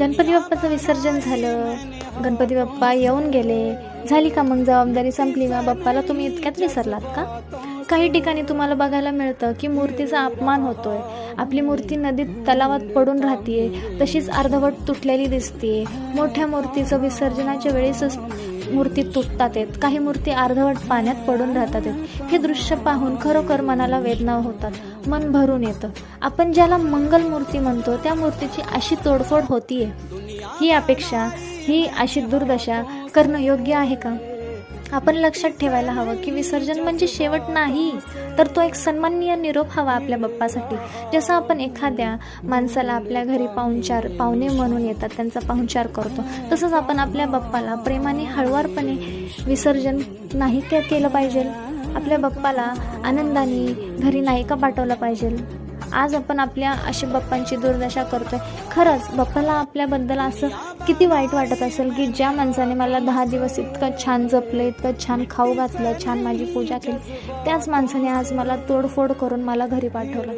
गणपती बाप्पाचं विसर्जन झालं. गणपती बाप्पा येऊन गेले. झाली का मग जबाबदारी संपली का? बाप्पाला तुम्ही इतक्यात विसरलात का? काही ठिकाणी तुम्हाला बघायला मिळतं की मूर्तीचा अपमान होतोय. आपली मूर्ती नदीत तलावात पडून राहतीये. तशीच अर्धवट तुटलेली दिसते मोठ्या मूर्तीचं विसर्जनाच्या वेळेसच मूर्ती तुटतात आहेत. काही मूर्ती अर्धवट पाण्यात पडून राहतात आहेत. हे दृश्य पाहून खरोखर मनाला वेदना होतात. मन भरून येतं. आपण ज्याला मंगल मूर्ती म्हणतो त्या मूर्तीची अशी तोडफोड होतीये. ही अपेक्षा ही अशी दुर्दशा करणं योग्य आहे का? आपण लक्षात ठेवायला हवं की विसर्जन म्हणजे शेवट नाही तर तो एक सन्माननीय निरोप हवा आपल्या बाप्पासाठी जसं आपण एखाद्या माणसाला आपल्या घरी पाहुणचार पाहुणे म्हणून येतात त्यांचा पाहुणचार करतो तसंच आपण आपल्या बाप्पाला प्रेमाने हळवारपणे विसर्जन नाही केलं पाहिजे. आपल्या बाप्पाला आनंदाने घरी नाही का पाठवलं पाहिजे. आज आपण आपल्या अशा बाप्पांची दुर्दशा करतोय. खरंच बाप्पाला आपल्याबद्दल असं किती वाईट वाटत असेल की ज्या माणसाने मला दहा दिवस इतकं छान जपलं इतकं छान खाऊ घातलं छान माझी पूजा केली त्याच माणसाने आज मला तोडफोड करून मला घरी पाठवलं.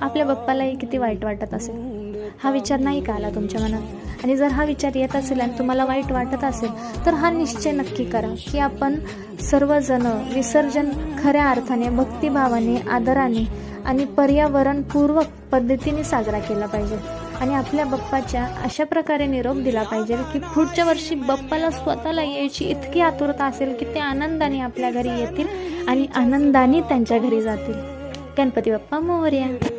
आपल्या बाप्पालाही किती वाईट वाटत असेल. हा विचार नाही का आला तुमच्या मनात? आणि जर हा विचार येत असेल आणि तुम्हाला वाईट वाटत असेल तर हा निश्चय नक्की करा की आपण सर्वजण विसर्जन खऱ्या अर्थाने भक्तिभावाने आदराने आणि पर्यावरणपूर्वक पद्धतीने साजरा केला पाहिजे. आणि आपल्या बाप्पाच्या अशा प्रकारे निरोप दिला पाहिजे की पुढच्या वर्षी बाप्पाला स्वतःला यायची इतकी आतुरता असेल की ते आनंदाने आपल्या घरी येतील आणि आनंदाने त्यांच्या घरी जातील. गणपती बाप्पा मोर्या.